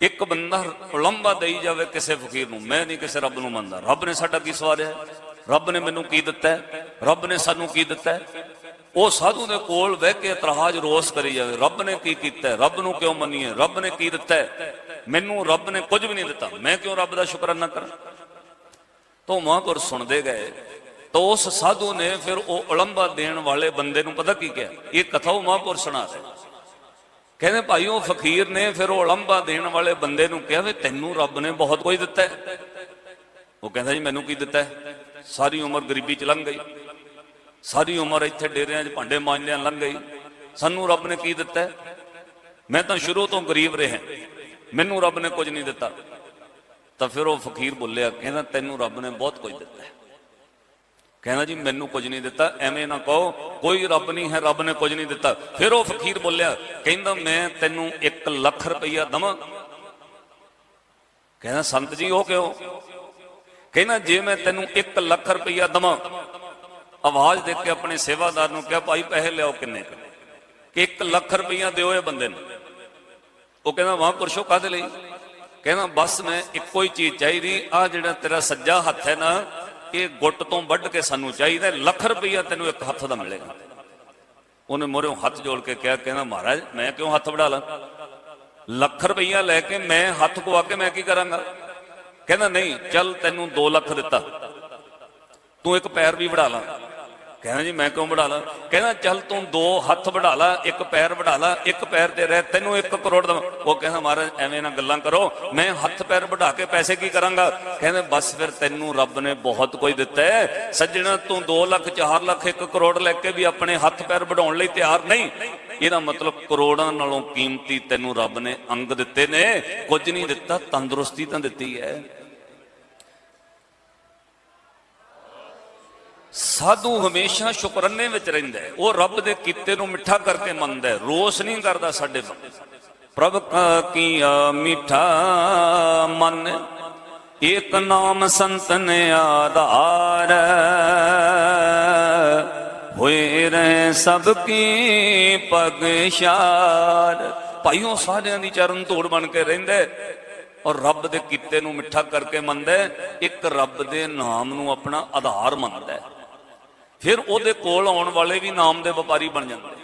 ਇੱਕ ਬੰਦਾ ਉਲੰਭਾ ਦੇਈ ਜਾਵੇ ਕਿਸੇ ਫਕੀਰ ਨੂੰ, ਮੈਂ ਨਹੀਂ ਕਿਸੇ ਰੱਬ ਨੂੰ ਮੰਨਦਾ। ਰੱਬ ਨੇ ਸਾਡਾ ਕੀ ਸਵਾਰਿਆ ਰੱਬ ਨੇ ਮੈਨੂੰ ਕੀ ਦਿੱਤਾ ਰੱਬ ਨੇ ਸਾਨੂੰ ਕੀ ਦਿੱਤਾ ਉਹ ਸਾਧੂ ਦੇ ਕੋਲ ਬਹਿ ਕੇ ਇਤਰਾਜ਼ ਰੋਸ ਕਰੀ ਜਾਵੇ, ਰੱਬ ਨੇ ਕੀ ਕੀਤਾ ਰੱਬ ਨੂੰ ਕਿਉਂ ਮੰਨੀਏ? ਰੱਬ ਨੇ ਕੀ ਦਿੱਤਾ ਮੈਨੂੰ ਰੱਬ ਨੇ ਕੁਝ ਵੀ ਨਹੀਂ ਦਿੱਤਾ। ਮੈਂ ਕਿਉਂ ਰੱਬ ਦਾ ਸ਼ੁਕਰਾਨਾ ਕਰਾਂ? ਤੋਂ ਮਹਾਂਪੁਰ ਸੁਣਦੇ ਗਏ। ਤਾਂ ਉਸ ਸਾਧੂ ਨੇ ਫਿਰ ਉਹ ਉਲੰਬਾ ਦੇਣ ਵਾਲੇ ਬੰਦੇ ਨੂੰ ਪਤਾ ਕੀ ਕਿਹਾ? ਇਹ ਕਥਾ ਉਹ ਮਹਾਂਪੁਰ ਸੁਣਾ ਰਿਹਾ। ਕਹਿੰਦੇ ਭਾਈ ਉਹ ਫਕੀਰ ਨੇ ਫਿਰ ਉਹ ਉਲੰਭਾ ਦੇਣ ਵਾਲੇ ਬੰਦੇ ਨੂੰ ਕਿਹਾ ਵੀ ਤੈਨੂੰ ਰੱਬ ਨੇ ਬਹੁਤ ਕੁਝ ਦਿੱਤਾ ਉਹ ਕਹਿੰਦਾ ਜੀ ਮੈਨੂੰ ਕੀ ਦਿੱਤਾ ਸਾਰੀ ਉਮਰ ਗਰੀਬੀ ਚ ਲੰਘ ਗਈ। ਸਾਰੀ ਉਮਰ ਇੱਥੇ ਡੇਰਿਆਂ 'ਚ ਭਾਂਡੇ ਮਾਂਜਦਿਆਂ ਲੰਘ ਗਈ। ਸਾਨੂੰ ਰੱਬ ਨੇ ਕੀ ਦਿੱਤਾ ਮੈਂ ਤਾਂ ਸ਼ੁਰੂ ਤੋਂ ਗਰੀਬ ਰਿਹਾ। ਮੈਨੂੰ ਰੱਬ ਨੇ ਕੁਝ ਨਹੀਂ ਦਿੱਤਾ। ਤਾਂ ਫਿਰ ਉਹ ਫਕੀਰ ਬੋਲਿਆ, ਕਹਿੰਦਾ ਤੈਨੂੰ ਰੱਬ ਨੇ ਬਹੁਤ ਕੁਝ ਦਿੱਤਾ ਕਹਿੰਦਾ ਜੀ, ਮੈਨੂੰ ਕੁਝ ਨਹੀਂ ਦਿੱਤਾ, ਐਵੇਂ ਨਾ ਕਹੋ, ਕੋਈ ਰੱਬ ਨਹੀਂ ਹੈ, ਰੱਬ ਨੇ ਕੁਝ ਨਹੀਂ ਦਿੱਤਾ। ਫਿਰ ਉਹ ਫਕੀਰ ਬੋਲਿਆ, ਕਹਿੰਦਾ, ਮੈਂ ਤੈਨੂੰ 1 ਲੱਖ ਰੁਪਈਆ ਦਵਾਂ। ਕਹਿੰਦਾ, ਸੰਤ ਜੀ, ਉਹ ਕਿਉਂ? ਕਹਿੰਦਾ, ਜੇ ਮੈਂ ਤੈਨੂੰ 1 ਲੱਖ ਰੁਪਈਆ ਦਵਾਂ। ਆਵਾਜ਼ ਦੇ ਕੇ ਆਪਣੇ ਸੇਵਾਦਾਰ ਨੂੰ ਕਿਹਾ, ਭਾਈ, ਪੈਸੇ ਲਿਆਓ ਕਿੰਨੇ ਕੁ? ਕਿ 1 ਲੱਖ ਰੁਪਈਆ ਦਿਓ ਇਹ ਬੰਦੇ ਨੂੰ। ਉਹ ਕਹਿੰਦਾ, ਵਾਹ, ਪੁਰਸ਼ੋ ਕਾਦੇ ਲਈ? ਕਹਿੰਦਾ, ਬਸ ਮੈਂ ਇੱਕੋ ਹੀ ਚੀਜ਼ ਚਾਹੀਦੀ ਆ ਜਿਹੜਾ ਤੇਰਾ ਸੱਜਾ ਹੱਥ ਹੈ ਨਾ ਇਹ ਗੁੱਟ ਤੋਂ ਵੱਢ ਕੇ ਸਾਨੂੰ ਚਾਹੀਦਾ, ਲੱਖ ਰੁਪਈਆ ਤੈਨੂੰ ਇੱਕ ਹੱਥ ਦਾ ਮਿਲੇਗਾ। ਉਹਨੇ ਮੋਰੇ ਹੱਥ ਜੋੜ ਕੇ ਕਿਹਾ, ਕਹਿੰਦਾ, ਮਹਾਰਾਜ, ਮੈਂ ਕਿਉਂ ਹੱਥ ਵੜਾ ਲਾਂ? ਲੱਖ ਰੁਪਈਆ ਲੈ ਕੇ ਮੈਂ ਹੱਥ ਪਵਾ ਕੇ ਮੈਂ ਕੀ ਕਰਾਂਗਾ? ਕਹਿੰਦਾ, ਨਹੀਂ, ਚੱਲ ਤੈਨੂੰ 2 ਲੱਖ ਦਿੱਤਾ। ਤੂੰ ਇੱਕ ਪੈਰ ਵੀ ਵੜਾ ਲਾਂ। ਕਹਿੰਦਾ ਜੀ, ਮੈਂ ਕਿਉਂ ਵੜਾ ਲਾਂ ਕਹਿੰਦਾ, ਚੱਲ ਤੂੰ ਦੋ ਹੱਥ ਵੜਾ ਲਾ, ਇੱਕ ਪੈਰ ਵੜਾ ਲਾ, ਇੱਕ ਪੈਰ ਤੇ ਰਹਿ, ਤੈਨੂੰ 1 ਕਰੋੜ ਦਾ ਉਹ ਕਹਿੰਦਾ, ਮਹਾਰਾਜ, ਐਵੇਂ ਨਾ ਗੱਲਾਂ ਕਰੋ। ਮੈਂ ਹੱਥ ਪੈਰ ਵਢਾ ਕੇ ਪੈਸੇ ਕੀ ਕਰਾਂਗਾ? ਕਹਿੰਦੇ, ਬਸ ਫਿਰ ਤੈਨੂੰ ਰੱਬ ਨੇ ਬਹੁਤ ਕੁਝ ਦਿੱਤਾ ਹੈ। ਸੱਜਣਾ, ਤੂੰ 2 ਲੱਖ 4 ਲੱਖ 1 ਕਰੋੜ ਲੈ ਕੇ ਵੀ ਆਪਣੇ ਹੱਥ ਪੈਰ ਵਢਾਉਣ ਲਈ ਤਿਆਰ ਨਹੀਂ। ਇਹਦਾ ਮਤਲਬ ਕਰੋੜਾਂ ਨਾਲੋਂ ਕੀਮਤੀ ਤੈਨੂੰ ਰੱਬ ਨੇ ਅੰਗ ਦਿੱਤੇ ਨੇ। ਕੁਝ ਨਹੀਂ ਦਿੱਤਾ, ਤੰਦਰੁਸਤੀ ਤਾਂ ਦਿੱਤੀ ਹੈ। ਸਾਧੂ ਹਮੇਸ਼ਾ ਸ਼ੁਕਰਾਨੇ ਵਿੱਚ ਰਹਿੰਦਾ ਹੈ। ਉਹ ਰੱਬ ਦੇ ਕੀਤੇ ਨੂੰ ਮਿੱਠਾ ਕਰਕੇ ਮੰਨਦਾ ਹੈ। ਰੋਸ ਨਹੀਂ ਕਰਦਾ ਸਾਡੇ ਬੰਦੇ ਪ੍ਰਭ ਕਾ ਕੀਆ ਮਿੱਠਾ ਮਨ, ਏਕ ਨਾਮ ਸੰਤਨ ਆਧਾਰ। ਹੋਏ ਰਹਿ ਸਭ ਕੀ ਪਗਸ਼ਾਰ ਭਾਈਓ ਸਾਰਿਆਂ ਦੀ ਚਰਨ ਧੂੜ ਬਣ ਕੇ ਰਹਿੰਦਾ ਔਰ ਰੱਬ ਦੇ ਕੀਤੇ ਨੂੰ ਮਿੱਠਾ ਕਰਕੇ ਮੰਨਦਾ ਇੱਕ ਰੱਬ ਦੇ ਨਾਮ ਨੂੰ ਆਪਣਾ ਆਧਾਰ ਮੰਨਦਾ ਫਿਰ ਉਹਦੇ ਕੋਲ ਆਉਣ ਵਾਲੇ ਵੀ ਨਾਮ ਦੇ ਵਪਾਰੀ ਬਣ ਜਾਂਦੇ।